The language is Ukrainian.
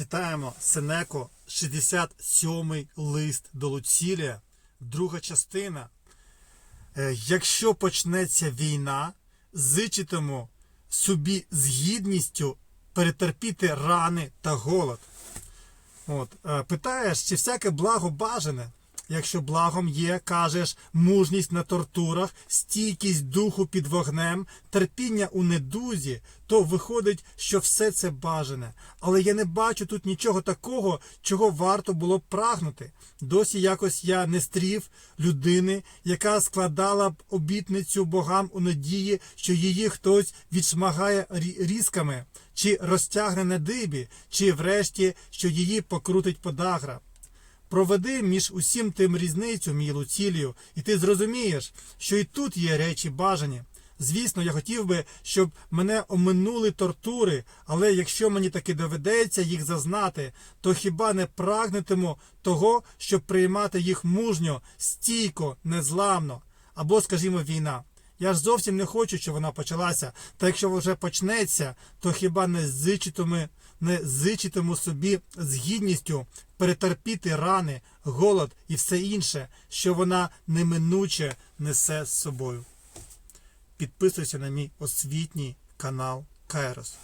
Читаємо Сенеко, 67-й лист до Луцілія, друга частина. Е, Якщо почнеться війна, зичитиму собі з гідністю перетерпіти рани та голод. От, е, питаєш, чи всяке благо бажане? Якщо благом є, кажеш, мужність на тортурах, стійкість духу під вогнем, терпіння у недузі, то виходить, що все це бажане. Але я не бачу тут нічого такого, чого варто було б прагнути. Досі якось я не стрів людини, яка складала б обітницю богам у надії, що її хтось відшмагає різками, чи розтягне на дибі, чи врешті, що її покрутить подагра. Проведи між усім тим різницю, мій Луцілію, і ти зрозумієш, що і тут є речі бажані. Звісно, я хотів би, щоб мене оминули тортури, але якщо мені таки доведеться їх зазнати, то хіба не прагнетиму того, щоб приймати їх мужньо, стійко, незламно, або, скажімо, війна. Я ж зовсім не хочу, щоб вона почалася. Та якщо вже почнеться, то хіба не зичитиму, не зичитиму собі з гідністю перетерпіти рани, голод і все інше, що вона неминуче несе з собою. Підписуйся на мій освітній канал Кайрос.